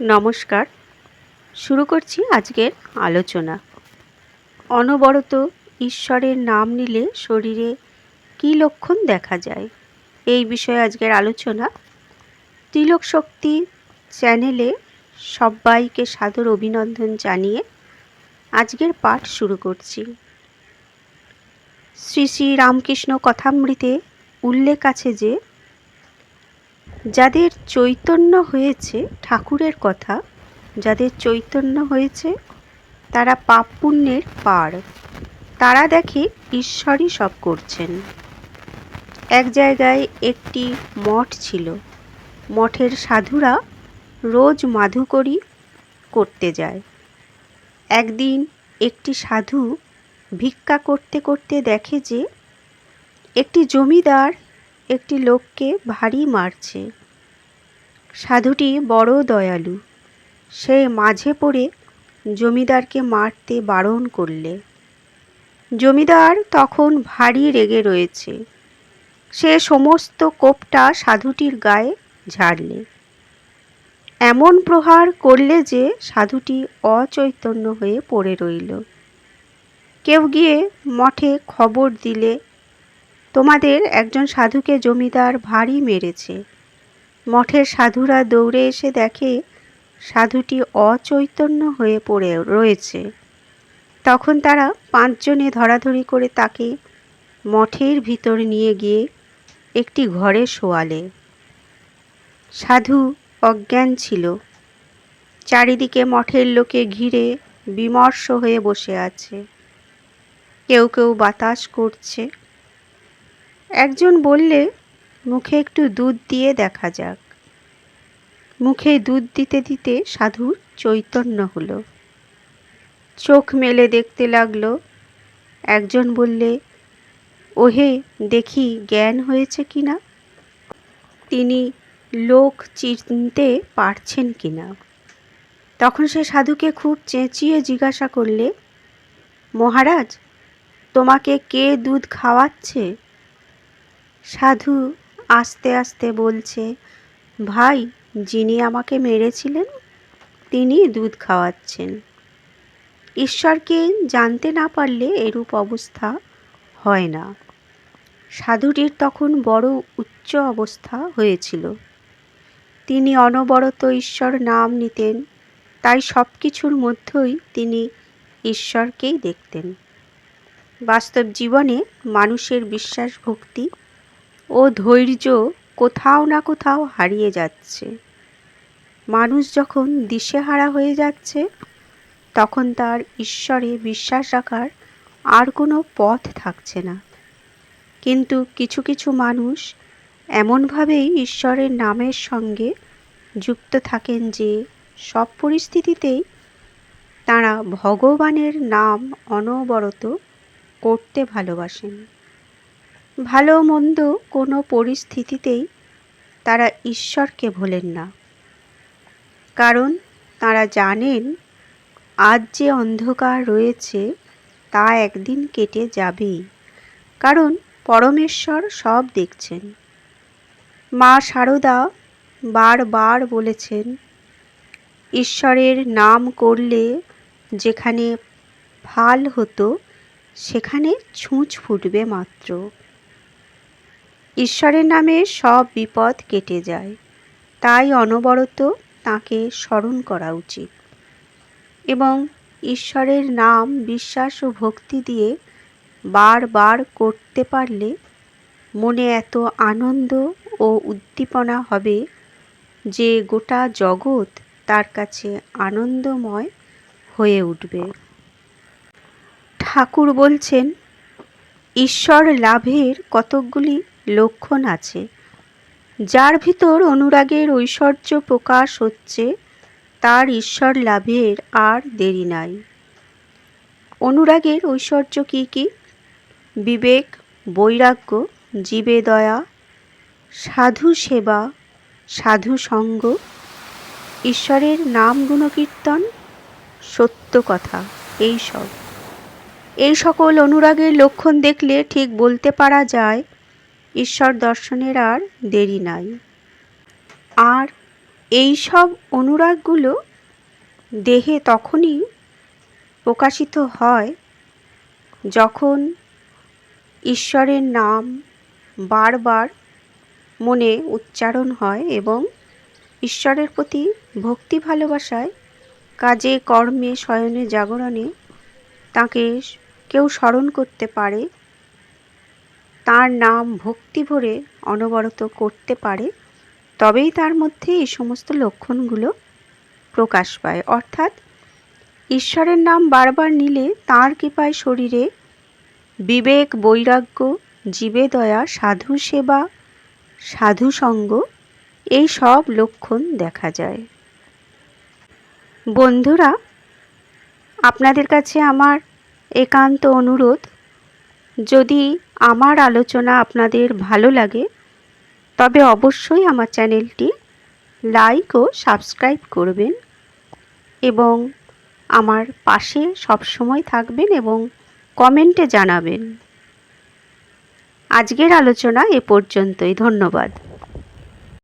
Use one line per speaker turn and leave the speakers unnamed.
নমস্কার। শুরু করছি আজকের আলোচনা। অনবরত ঈশ্বরের নাম নিলে শরীরে কী লক্ষণ দেখা যায়? এই বিষয়ে আজকের আলোচনা। তিলক শক্তি চ্যানেলে সবাইকে সাদর অভিনন্দন জানিয়ে আজকের পাঠ শুরু করছি। শ্রী শ্রী রামকৃষ্ণ কথামৃতে উল্লেখ আছে যে যাদের চৈতন্য হয়েছে ঠাকুরের কথা, যাদের চৈতন্য হয়েছে তারা পাপ পুণ্যের পার। তারা দেখে ঈশ্বরই সব করছেন। এক জায়গায় একটি মঠ ছিল। মঠের সাধুরা রোজ মাধুকরী করতে যায়। একদিন একটি সাধু ভিক্ষা করতে করতে দেখে যে একটি জমিদার একটি লোককে ভারী মারছে। সাধুটি বড় দয়ালু। সে মাঝে পড়ে জমিদারকে মারতে বারণ করলে। জমিদার তখন ভারী রেগে রয়েছে। সে সমস্ত কোপটা সাধুটির গায়ে ঝাড়লে। এমন প্রহার করলে যে সাধুটি অচৈতন্য হয়ে পড়ে রইল। কেউ গিয়ে মঠে খবর দিলে তোমাদের একজন সাধুকে জমিদার ভারী মেরেছে। মঠের সাধুরা দৌড়ে এসে দেখে সাধুটি অচৈতন্য হয়ে পড়ে রয়েছে। তখন তারা পাঁচজনে ধরাধরি করে তাকে মঠের ভিতর নিয়ে গিয়ে একটি ঘরে শোয়ালে। সাধু অজ্ঞান ছিল। চারিদিকে মঠের লোকে ঘিরে বিমর্ষ হয়ে বসে আছে। কেউ কেউ বাতাস করছে। একজন বললে, মুখে একটু দুধ দিয়ে দেখা যাক। মুখে দুধ দিতে দিতে সাধুর চৈতন্য হলো। চোখ মেলে দেখতে লাগল। একজন বললে, ওহে, দেখি জ্ঞান হয়েছে কি না? তিনি লোক চিনতে পারছেন কি না। তখন সে সাধুকে খুব চেঁচিয়ে জিজ্ঞাসা করলে, মহারাজ, তোমাকে কে দুধ খাওয়াচ্ছে? সাধু আস্তে আস্তে বলছে, ভাই, যিনি আমাকে মেরেছিলেন, তিনি দুধ খাওয়াচ্ছেন। ঈশ্বরকে জানতে না পারলে এরূপ অবস্থা হয় না। সাধুটির তখন বড় উচ্চ অবস্থা হয়েছিল। তিনি অনবরত ঈশ্বর নাম নিতেন, তাই সব কিছুর মধ্যেই তিনি ঈশ্বরকেই দেখতেন। বাস্তব জীবনে মানুষের বিশ্বাস ভক্তি ও ধৈর্য কোথাও না কোথাও হারিয়ে যাচ্ছে। মানুষ যখন দিশেহারা হয়ে যাচ্ছে, তখন তার ঈশ্বরে বিশ্বাস রাখার আর কোনো পথ থাকছে না। কিন্তু কিছু কিছু মানুষ এমনভাবেই ঈশ্বরের নামের সঙ্গে যুক্ত থাকেন যে সব পরিস্থিতিতেই তারা ভগবানের নাম অনবরত করতে ভালোবাসেন। ভালো মন্দ কোনো পরিস্থিতিতেই তারা ঈশ্বরকে ভোলেন না। কারণ তারা জানেন, আজ যে অন্ধকার রয়েছে তা একদিন কেটে যাবেই। কারণ পরমেশ্বর সব দেখছেন। মা সারদা বারবার বলেছেন, ঈশ্বরের নাম করলে যেখানে ফাল হতো, সেখানে ছুঁচ ফুটবে মাত্র। ঈশ্বরের নামে সব বিপদ কেটে যায়। তাই অনবরত তাকে স্মরণ করা উচিত এবং ঈশ্বরের নাম, বিশ্বাস ও ভক্তি দিয়ে বারবার করতে পারলে মনে এত আনন্দ ও উদ্দীপনা হবে যে গোটা জগৎ তার কাছে আনন্দময় হয়ে উঠবে। ঠাকুর বলছেন, ঈশ্বর লাভের কতকগুলি লক্ষণ আছে। যার ভিতর অনুরাগের ঐশ্বর্য প্রকাশ হচ্ছে, তার ঈশ্বর লাভের আর দেরি নাই। অনুরাগের ঐশ্বর্য কী কী? বিবেক, বৈরাগ্য, জীবে দয়া, সাধু সেবা, সাধু সঙ্গ, ঈশ্বরের নাম গুণকীর্তন, সত্য কথা, এই সব। এই সকল অনুরাগের লক্ষণ দেখলে ঠিক বলতে পারা যায় ঈশ্বর দর্শনের আর দেরি নাই। আর এই সব অনুরাগগুলো দেহে তখনই প্রকাশিত হয় যখন ঈশ্বরের নাম বারবার মনে উচ্চারণ হয় এবং ঈশ্বরের প্রতি ভক্তি ভালোবাসায় কাজে, কর্মে, শয়নে, জাগরণে তাকে কেউ স্মরণ করতে পারে তার নাম ভক্তি ভরে অনবরত করতে পারে, তবেই তার মধ্যে এই সমস্ত লক্ষণগুলো প্রকাশ পায়। অর্থাৎ ঈশ্বরের নাম বারবার নিলে তাঁর কৃপায় শরীরে বিবেক, বৈরাগ্য, জীবে দয়া, সাধু সেবা, সাধু সঙ্গ এই সব লক্ষণ দেখা যায়। বন্ধুরা, আপনাদের কাছে আমার একান্ত অনুরোধ, যদি আমার আলোচনা আপনাদের ভালো লাগে, তবে অবশ্যই আমার চ্যানেলটি লাইক ও সাবস্ক্রাইব করবেন এবং আমার পাশে সবসময় থাকবেন এবং কমেন্টে জানাবেন। আজকের আলোচনা এ পর্যন্তই, ধন্যবাদ।